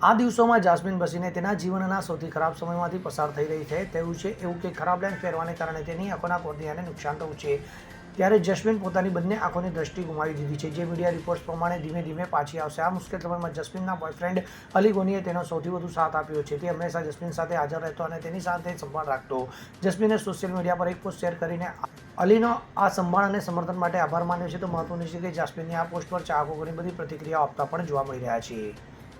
આ દિવસોમાં જાસ્મીન બસીને તેના જીવનના સૌથી ખરાબ સમયમાંથી પસાર થઈ રહી છે. તેવું છે, એવું કે ખરાબ લેન્સ પહેરવાને કારણે તેની આંખોના કોર્નિયાને નુકસાન થયું છે. ત્યારે જસ્મીન પોતાની બંને આંખોની દ્રષ્ટિ ગુમાવી દીધી છે. જે મીડિયા રિપોર્ટ્સ પ્રમાણે ધીમે ધીમે પાછી આવશે. આ મુશ્કેલ સમયમાં જસ્મીનના બોયફ્રેન્ડ અલી ગોનીએ તેનો સૌથી વધુ સાથ આપ્યો છે. તે હંમેશા જસ્મીન સાથે હાજર રહેતો અને તેની સાથે સંભાળ રાખતો. જસ્મીને સોશિયલ મીડિયા પર એક પોસ્ટ શેર કરીને અલીનો આ સંભાળ અને સમર્થન માટે આભાર માન્યો છે. તો મહત્વનું છે કે જાસ્મીનની આ પોસ્ટ પર ચાહકો ઘણી બધી પ્રતિક્રિયાઓ આપતા પણ જોવા મળી રહ્યા છે.